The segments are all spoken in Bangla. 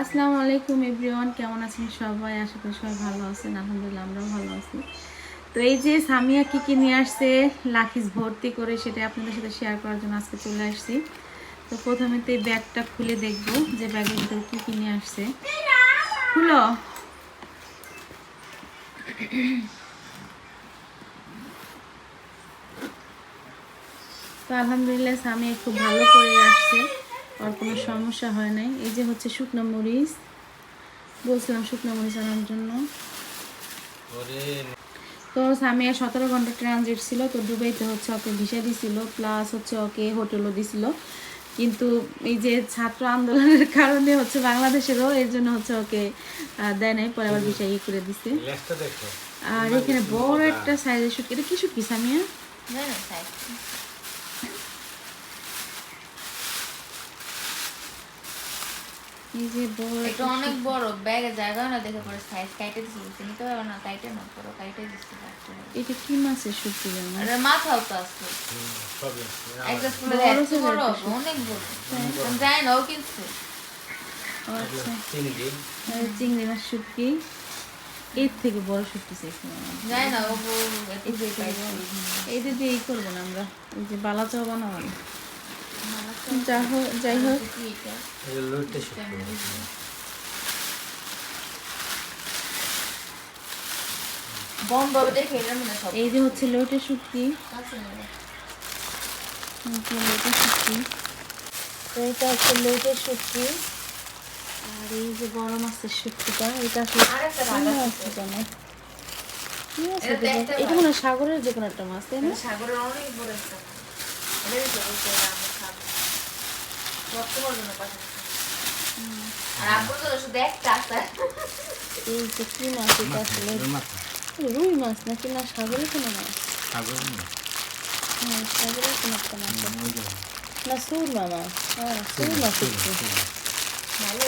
আসসালামু আলাইকুম এভরিওয়ান, কেমন আছেন সবাই? আশা করি সবাই ভালো আছেন, আলহামদুলিল্লাহ আমরাও ভালো আছি। তো এই যে সামিয়া কি কি নিয়ে আসছে, লাখিস ভর্তি করে সেটা আপনাদের সাথে শেয়ার করার জন্য আজকে চলে আসছি। তো প্রথমে তো এই ব্যাগটা খুলে দেখব যে ব্যাগের ভিতরে কি কি নিয়ে আসছে। খুলো। তো আলহামদুলিল্লাহ স্বামী খুব ভালো করে আসছে। আর কোনো সমস্যা হয় নাই। এই যে হচ্ছে শুকনো মরিচ। বলছিলাম শুকনো মরিচ আনার জন্য। তো স্বামী সতেরো ঘণ্টা ট্রানজিট ছিল তো দুবাইতে হচ্ছে ওকে ভিসা দিছিল প্লাস হচ্ছে ওকে হোটেলও দিছিল। কিন্তু এই যে ছাত্র আন্দোলনের কারণে হচ্ছে বাংলাদেশেরও এর জন্য হচ্ছে ওকে আহ, দেয় নাই পরে আবার ভিসা ইয়ে করে দিছে। আর এখানে বড় একটা সাইজের শুটকি এটা কি শুটকি সামিয়া? এই যে বড় এটা অনেক বড় ব্যাগে জায়গা না দেখে পরে সাইজ কাইটে দিছি নিতে পারবে না কাইটে না পরে কাইটে দিছি এটা কি মাছের শুটকি জানো? আর মাথাও তো আছে। একটা ফুলে এত বড় অনেক বড়। আমি জানি না ও কিনছে। আচ্ছা। চিংড়ি। মাছ শুটকি এর থেকে বড় শুটকি চাইছি জানি না ও এই যে। এইটা করব না আমরা এই যে বালা চাও বানাবো যা হোক যাই হোক। এই যে হচ্ছে লোটে শুটকি। লোটে শুটকি। তো এটা হচ্ছে লোটে শুটকি। আর এই যে বড় মাছের শুটকিটা এটা এটা? এটা মনে হয় সাগরের যে কোনো একটা মাছ তাই না? সাগরের অনেক বড় একটা তো বলছে এটা আমরা খাব। রক্তবর্ধন জন্য পাঠাচ্ছি। আর আপুর তো শুধু একটা আছে এই যে কি মাছ এটা আসলে? রুই মাছ নাকি না সাগরের কোনো মাছ? সাগর না হ্যাঁ কোনো একটা মাছ না সুরমা মাছ। হ্যাঁ সুরমা ভালো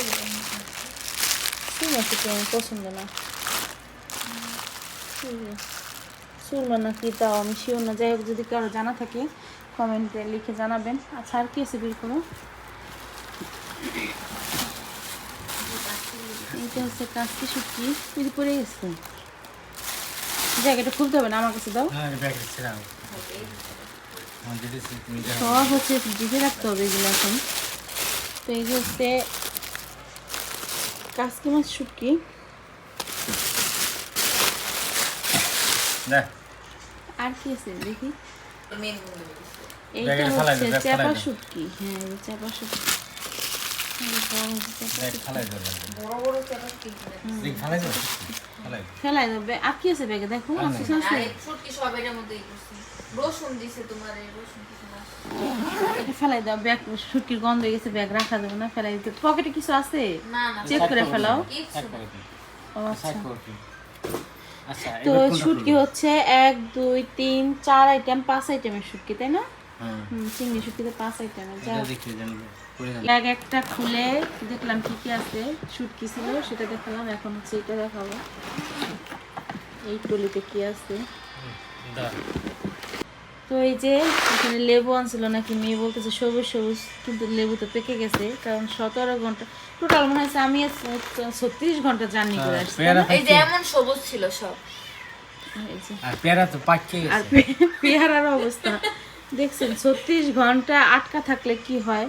সুরমা শুটকি আমার পছন্দ না। সুরমা নাকি তাও আমি শিওর না। যাই হোক যদি কারও জানা থাকে কমেন্টে লিখে জানাবেন। আচ্ছা আর কি আছে বের করো এইটা হচ্ছে কাস্তি শুটকি যদি পড়ে গেছে। জায়গাটা খুলতে হবে না আমার কাছে দাও। হ্যাঁ সব হচ্ছে রাখতে হবে এগুলো এখন। তো এই যে হচ্ছে মাছ শুটকি। আর কি আছে দেখি। এইটা হচ্ছে দাও, চাপা শুটকি। হ্যাঁ চাপা শুটকি। ফালাই দেবে আর কি আছে ব্যাগে? দেখো ফেলাই দাও ব্যাগ শুটকির গন্ধ হয়ে গেছে ব্যাগ রাখা যাবে না ফেলাই দিতে। পকেটে কিছু আছে? না না। চেক করে ফেলাও। আচ্ছা। আচ্ছা তো শুটকি হচ্ছে এক দুই তিন চার আইটেম পাঁচ আইটেমের শুটকি তাই না? হ্যাঁ। হুম চিংড়ি শুটকিতে পাঁচ আইটেমের যা ব্যাগ একটা খুলে দেখলাম কি কি আছে শুটকি ছিল সেটা দেখালাম এখন হচ্ছে এটা দেখাবো। এই টলিতে কি আছে? তো এই যে এখানে লেবু আনছিল নাকি মেয়ে বলতেছে সবুজ সবুজ কিন্তু লেবু তো পেকে গেছে কারণ সতেরো ঘণ্টা টোটাল মনে হচ্ছে আমি ছত্রিশ ঘণ্টা জার্নি করে আসছি। এই যে এমন সবুজ ছিল সব। আর পেয়ারা তো আর পেয়ারার অবস্থা। দেখছেন ছত্রিশ ঘণ্টা আটকা থাকলে কি হয়?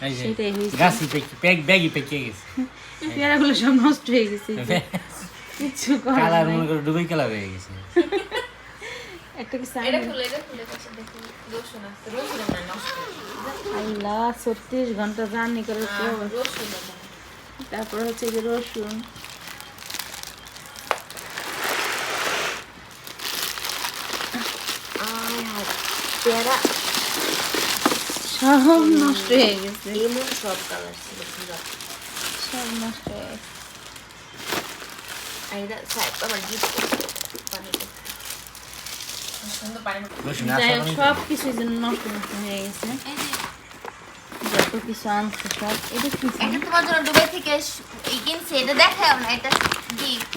সেটাই হয়েছে। গাছি পেকে প্যাক ব্যাগই পেকে গেছে। পেয়ারাগুলো সব নষ্ট হয়ে গেছে। কিছু কালার মনে করে ডুবে কালার হয়ে গেছে। একটা কি আল্লাহ ছত্রিশ ঘণ্টা জার্নি করে রসুন তারপর হচ্ছে যে রসুন। পেয়ারা সব নষ্ট হয়ে গেছে। এমন সব কালার ছিল পুরো। সব নষ্ট হয়ে গেছে। এটা সাইড আমার গিফট পানিতে সুন্দর পানি রসুন যাই হোক সব কিছু যেন নষ্ট নষ্ট হয়ে গেছে। যত কিছু আনছে সব এটা কি এটা তোমার জন্য দুবাই থেকে এই কিনছে এটা দেখাও না এটা গিফট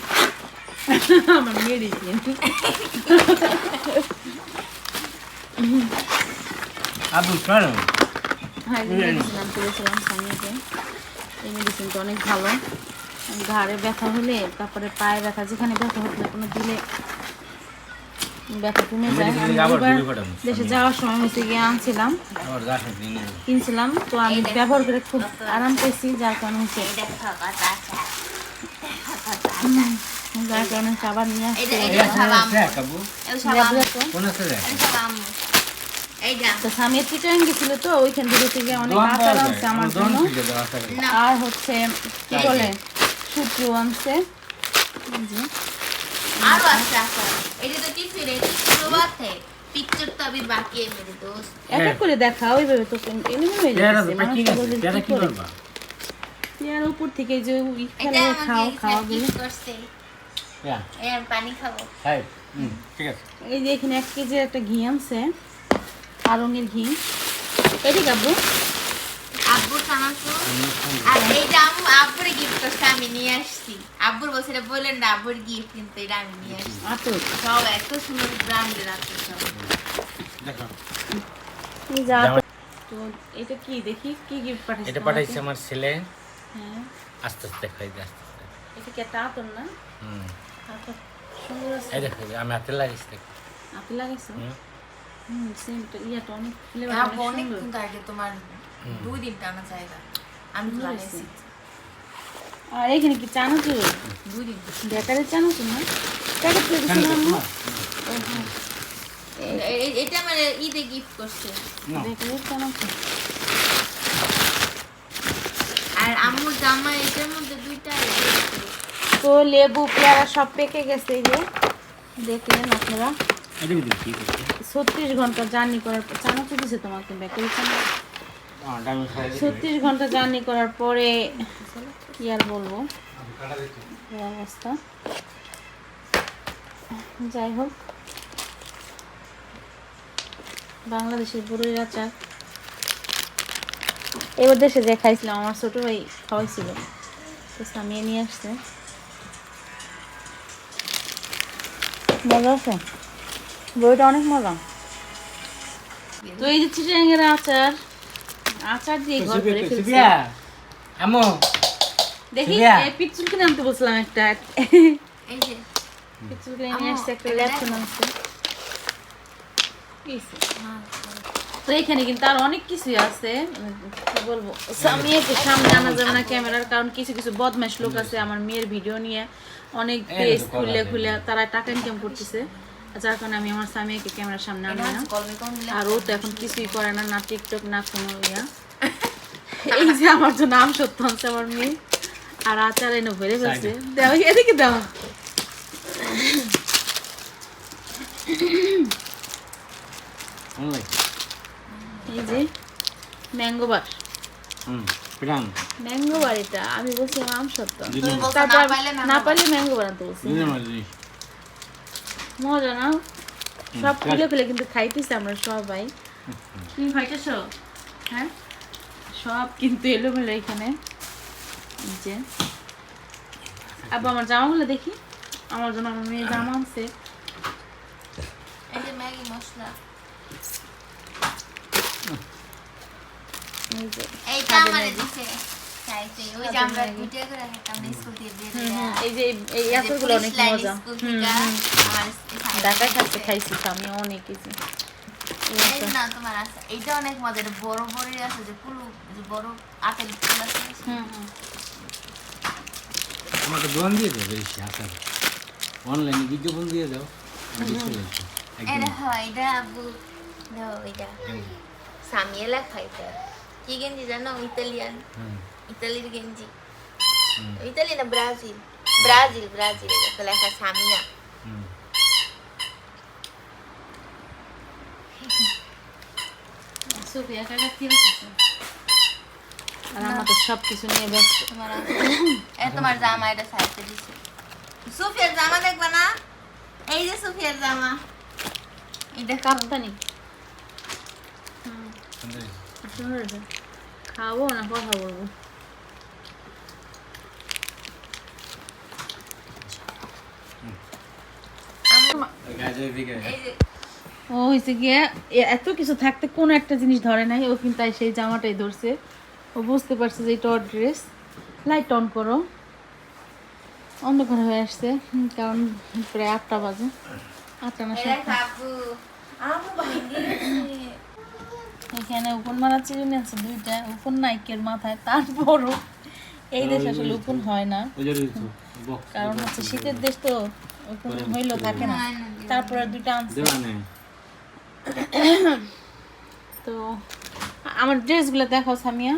আমার আবু কারণ হ্যাঁ মেডিসিন আনতে গেছিলাম স্বামীকে এই মেডিসিন অনেক ভালো ঘাড়ে ব্যথা হলে তারপরে পায়ে ব্যথা যেখানে ব্যথা হতো কোনো দিলে ব্যথা কমে যায়। দেশে যাওয়ার সময় হচ্ছে গিয়ে আনছিলাম। কিনছিলাম তো আমি ব্যবহার করে খুব আরাম পেয়েছি যার কারণে হচ্ছে আচ্ছা যার কারণে আবার নিয়ে আসছি আচ্ছা, আর হচ্ছে কি বলে? দেখা ওইভাবে তো এমনি উপর থেকে যে খাও খাও এই যে এখানে এক কেজি একটা ঘি আনছে। আরঙের ঘি। এটি কাবু আব্বুর আর এইটা আম্মু আব্বুর গিফট করছে আমি নিয়ে আসছি। আব্বুর এটা বললেন না আব্বুর গিফট কিন্তু এটা আমি নিয়ে আসছি। আতর। সব এত সুন্দর ব্র্যান্ডের সব। যে। তো এটা কি? দেখি কি গিফট পাঠাইছে এটা পাঠাইছে আমার ছেলে। হ্যাঁ। আস্তে আস্তে দে, এটা কি একটা আতর না? হুম। আতর। সুন্দর আছে। এই দেখো আমি লাগাইছো? হুম। হুম ইয়াটা অনেক ফ্লেভার অনেক অনেক কিন্তু আগে তোমার দুই দিন টানা জায়গা আমি তো লাগাইছি আর এখানে কি চানাচুর? দুই দিন। বেকারের চানাচুর না? প্যাকেট করে এ- এটা আমার ঈদে গিফট করছে। না। বেকারের চানাচুর। আর আম্মুর জামা এটার মধ্যে দুইটা তো লেবু পেয়ারা সব পেকে গেছে এই যে। দেখলেন আপনারা। ছত্রিশ ঘণ্টা জার্নি করার চানাচুর দিছে। ছত্রিশ ঘণ্টা জার্নি করার পরে কি আর বলব? অবস্থা। যাই হোক। বাংলাদেশের বড়ই আচার এবার দেশে যে খাইছিলাম আমার ছোট ভাই খাওয়াইছিল। তো সামিয়ে নিয়ে আসছে। মজা আছে? বইটা অনেক মজা। তো এই যে চিটাঙ্গের আচার আচার দিয়ে ঘর করে ফেলছি। আম্মু, দেখি এই পিকচুর কিনে আনতে বলছিলাম একটা। এই যে পিকচুর কিনে নিয়ে আসছে একটা ল্যাপটপ আনছে তো এখানে কিন্তু আর অনেক কিছুই আছে। কি বলব? আমি একটু সামনে আনা যাবে না ক্যামেরার কারণ কিছু কিছু বদমাশ লোক আছে আমার মেয়ের ভিডিও নিয়ে। অনেক পেজ খুলে খুলে তারা টাকা ইনকাম করতেছে। যার কারণে আমি আমার স্বামীকে ক্যামেরার সামনে আনি না। আর ও তো এখন কিছুই করে না না টিকটক না কোনো ইয়া। এই যে আমার তো নাম সত্য হচ্ছে আমার মেয়ে। আর আচার এনে ভরে ফেলছে। এদিকে দাও। এই যে ম্যাঙ্গো বার হুম, ম্যাঙ্গো বার এটা। আমি বলছি আম সত্য বলছো না পারলে ম্যাঙ্গো বানাতে বলছি। দুধের মধ্যে দিস। মজা না? সব খুলে খুলে কিন্তু খাইতেছি আমরা সবাই। তুমি খাইতেছো? হ্যাঁ? সব কিন্তু এলোমেলো এখানে। যে। আবার আমার জামাগুলো দেখি। আমার জন্য আমার মেয়ে জামা আনছে। এই যে ম্যাগি মশলা। এই যে। এইটা আমারে দিছে। হয়ে। এই যে এই এতগুলো অনেক মজা। ঢাকায় থাকতে খাইছি আমি অনেক কিছু। না তোমার আছে এইটা অনেক মজা এটা বড় বড় আছে যে পুরো যে বড় আপেল ফুল আছে। হুম হুম। আমাকে দোয়ান দিয়ে দেবে বেশি আচার অনলাইনে বিজ্ঞাপন দিয়ে দাও এটা হয় এটা আবু দাও এটা সামিয়েলা খাইতে। কি গেঞ্জি জানো? ইতালিয়ান। হুম ইতালির গেঞ্জি। ইতালি না ব্রাজিল? ব্রাজিল ব্রাজিল এটা লেখা সামিয়া। সব কিছু নিয়ে ব্যস্ত। তোমার জামা এটা দিছে। সুফিয়ার জামা দেখবা না? এই যে সুফিয়ার জামা। এটা কাপ্তানি। খাব না কথা বলব গাজর দিকে এই যে ও হয়েছে গিয়ে এত কিছু থাকতে কোনো একটা জিনিস ধরে নাই। ও কিন্তু তাই সেই জামাটাই ধরছে। ও বুঝতে পারছে যে এটা ওর ড্রেস লাইট অন করো। অন্ধকার হয়ে আসছে কারণ প্রায় আটটা বাজে। আটটা না এখানে উপন মারার চিরুনি আছে দুইটা উপন নাইকের মাথায় তারপরও এই দেশে আসলে উপন হয় না। কারণ হচ্ছে শীতের দেশ তো। হইলেও থাকে না। তারপরে দুইটা আনছে। তো আমার ড্রেসগুলো দেখো সামিয়া।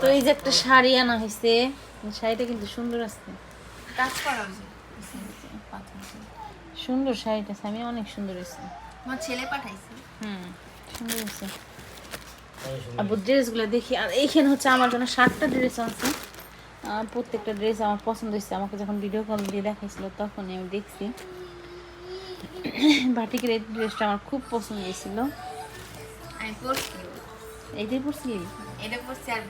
তো এই যে একটা শাড়ি আনা হয়েছে শাড়িটা কিন্তু সুন্দর আছে। কাজ করা সুন্দর শাড়িটা সামিয়া অনেক সুন্দর হয়েছে আমার ছেলে পাঠাইছে। হুম সুন্দর হয়েছে আবার ড্রেসগুলো দেখি। আর এইখানে হচ্ছে আমার জন্য সাতটা ড্রেস আছে প্রত্যেকটা ড্রেস আমার পছন্দ হয়েছে। আমাকে যখন ভিডিও কল দিয়ে দেখাইছিল তখনই আমি দেখছি। বাটিকের এই ড্রেসটা আমার খুব পছন্দ হয়েছিল। এইটাই পড়ছিলি এটা পড়ছি আর।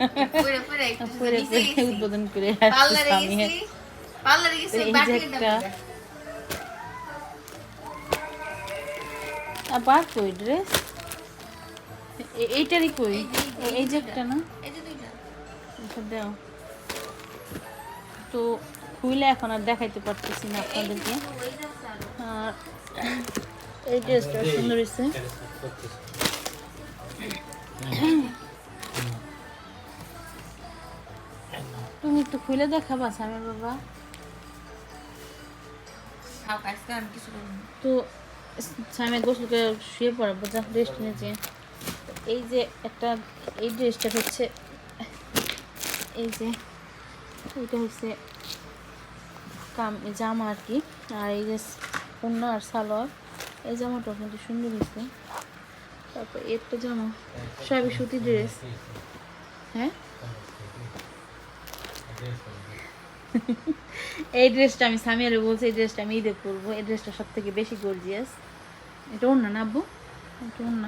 উদ্বোধন করে আবার কই ড্রেস এইটারই কই? এই যে- একটা না? দাও। তো খুইলে এখন আর দেখাইতে পারতেছি না আপনাদেরকে। আর এই ড্রেসটা সুন্দর হয়েছে তুমি একটু খুলে দেখাবা স্বামী বাবা। তো স্বামী গোসলকে শুয়ে পড়াবো যা রেস্ট নিয়েছে এই যে একটা এই ড্রেসটা হচ্ছে এই যে এইটা হচ্ছে কাম জামা আর কি। আর এই যে কন্যা আর সালোয়ার এই জামাটা কিন্তু সুন্দর হয়েছে। তারপর একটা জামা সবই সুতি ড্রেস হ্যাঁ? এই ড্রেসটা আমি সামিয়ারে বলছি এই ড্রেসটা আমি ঈদে পরবো। এই ড্রেসটা সব থেকে বেশি গর্জিয়াস এটা অন্য না আব্বু? এটা অন্য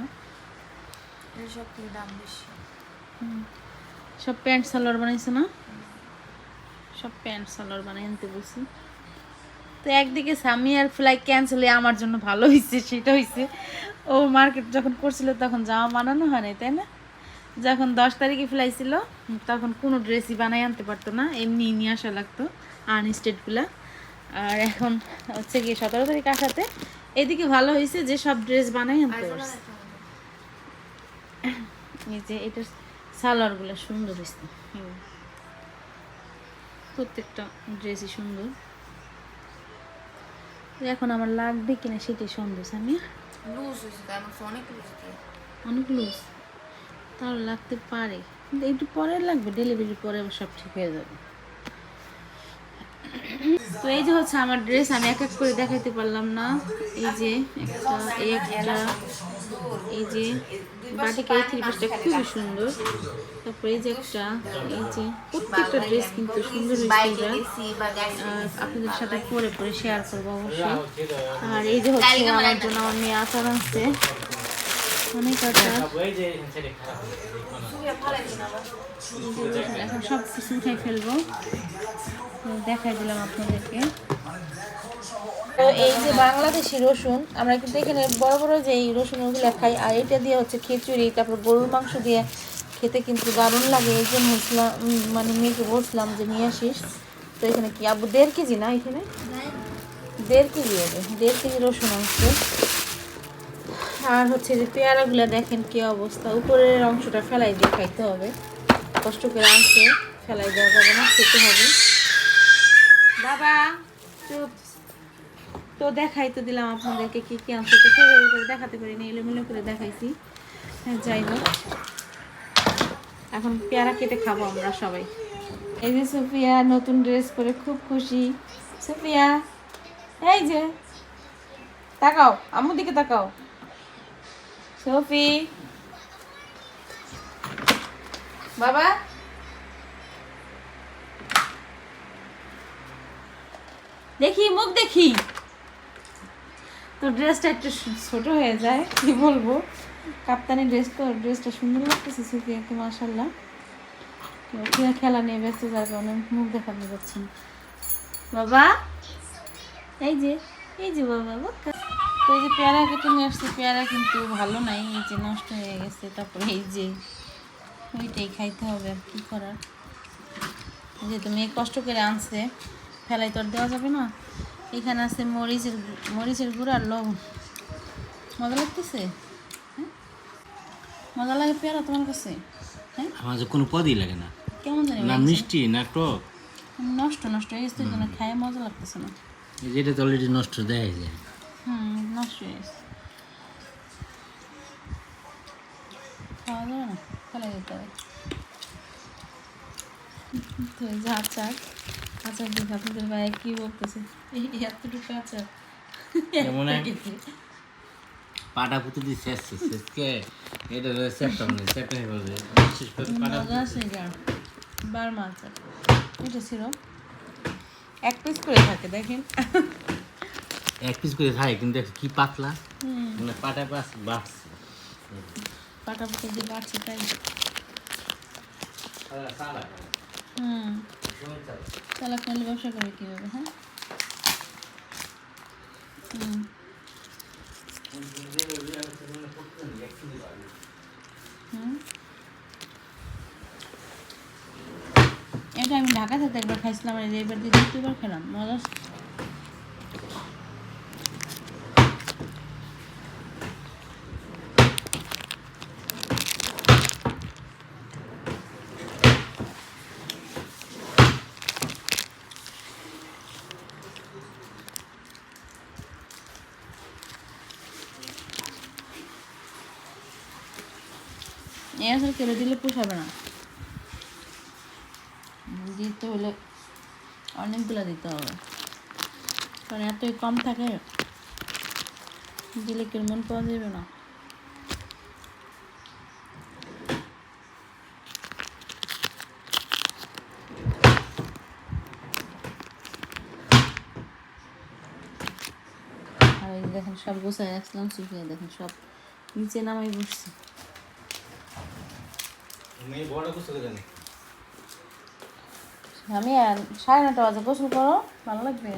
এর সব থেকে দাম বেশি। সব প্যান্ট সালোয়ার বানাইছে না? সব প্যান্ট সালোয়ার বানাই আনতে বলছি। তো একদিকে সামিয়ার ফ্লাইট ক্যান্সেল আমার জন্য ভালো হয়েছে সেটা হয়েছে ও মার্কেট যখন করছিল তখন জামা বানানো হয় নাই, তাই না? যখন দশ তারিখে ফ্লাই ছিল, তখন কোনো ড্রেসই বানাই আনতে পারতো না, এমনি নিয়ে আসা লাগতো আনস্টেডগুলো আর এখন হচ্ছে গিয়ে সতেরো তারিখ আসাতে এদিকে ভালো হয়েছে যে সব ড্রেস বানাই আনতে পারছে। এই যে এটার সালোয়ারগুলো সুন্দর হয়েছে প্রত্যেকটা ড্রেসই সুন্দর। এখন আমার লাগবে কিনা সেটাই সন্দেহ আমি অনেক লুজ দিয়ে। অনেক লুজ তাহলে লাগতে পারে। কিন্তু একটু পরে লাগবে ডেলিভারি পরে আবার সব ঠিক হয়ে যাবে। তো এই যে হচ্ছে আমার ড্রেস আমি এক এক করে দেখাইতে পারলাম না। এই যে একটা এই একটা, এই যে বাটিকে এই থ্রি পিসটা খুবই সুন্দর। তারপরে এই যে একটা, এই যে প্রত্যেকটা ড্রেস কিন্তু সুন্দর আপনাদের সাথে পরে পরে শেয়ার করব অবশ্যই। আর এই যে হচ্ছে আমার জন্য আমার মেয়ে আচার আছে অনেক আচার। এখন সব কিছু উঠাই ফেলব। দেখাই দিলাম আপনাদেরকে। তো এই যে বাংলাদেশি রসুন, আমরা কিন্তু এখানে বড় বড় যে এই রসুন ওগুলো খাই, আর এটা দিয়ে হচ্ছে খিচুড়ি, তারপর গরুর মাংস দিয়ে খেতে কিন্তু দারুণ লাগে। এই জন্য মানে মেয়েকে বলছিলাম যে নিয়ে আসিস। তো এখানে কি, আবু, দেড় কেজি না এখানে? দেড় কেজি হবে, দেড় কেজি রসুন আনছে আর হচ্ছে যে পেয়ারাগুলো দেখেন কি অবস্থা, উপরের অংশটা ফেলাই দিয়ে খাইতে হবে। কষ্ট করে আনছে, ফেলাই দেওয়া যাবে না, খেতে হবে। বাবা চুপ তো দেখাই তো দিলাম আপনাদেরকে কি কি আনছে। তো সেভাবে করে দেখাতে পারিনি, এলোমেলো করে দেখাইছি। হ্যাঁ যাই হোক। এখন পেয়ারা কেটে খাব আমরা সবাই। এই যে সোফিয়া, নতুন ড্রেস পরে খুব খুশি। সোফিয়া, এই যে, তাকাও আম্মু দিকে তাকাও। সফি। বাবা দেখি, মুখ দেখি। তো ড্রেসটা একটু ছোট হয়ে যায়, কি বলব? কাপ্তানি ড্রেস তো ড্রেসটা সুন্দর লাগতেছে সুফিয়াকে মাসাল্লাহ সুফিয়া খেলা নিয়ে ব্যস্ত যার কারণে মুখ দেখাতে যাচ্ছে না। বাবা, এই যে এই যে বাবা বাবা। তো এই যে পেয়ারা কেটে নিয়ে আসছে, পেয়ারা কিন্তু ভালো নাই, এই যে নষ্ট হয়ে গেছে, তারপরে এই যে ওইটাই খাইতে হবে আর কি করার। যেহেতু মেয়ে কষ্ট করে আনছে। ফেলাই তো দেওয়া যাবে না। এখানে আছে মরিচের মরিচের গুঁড়ো আর লবণ। মজা লাগতেছে? হ্যাঁ? মজা লাগে পেয়ারা তোমার কাছে? হ্যাঁ? আমার কোনো পদই লাগে না। কেমন জানি না মিষ্টি না টক। নষ্ট নষ্ট হয়ে গেছে জন্য খায় মজা লাগতেছে না। এই যেটা তো অলরেডি নষ্ট দেয় যায়। হুম নষ্ট হয়ে গেছে। খাওয়া যাবে না? ফেলে দিতে হবে। যে আচার। আচার দেখে আপনাদের ভাই কি বলতেছে? এতটুকু আচার। কেজি। পাটা পুঁতে দিয়ে শেষ শেষকে এটা সেপ্টেম্বর সেপ্টেম্বর বিশেষ করে পাটা মজা আছে গা বারমা আচার। এটা ছিল এক পিস করে থাকে দেখেন। এক পিস করে খাই কিন্তু কি পাতলা। মানে পাটা পাস বাড়ছে। পাটা পুতো দিয়ে বাড়ছে তাই হুম। ব্যবসা কীভাবে হ্যাঁ। এটা আমি ঢাকা থাকতে একবার খাইছিলাম, আর এবার দিয়ে দ্বিতীয়বার খেলাম। মজা কেটে দিলে পোষাবে না। দিতে হলে অনেকগুলো দিতে হবে। কারণ এতই কম থাকে, দিলে কেমন পাওয়া যাবে না? আর দেখেন সব গোছায় রাখছিলাম শুকিয়ে দেখেন সব নিচে নামাই বসছি। আমি সাড়ে নটা বাজে গোসল করো ভালো লাগবে?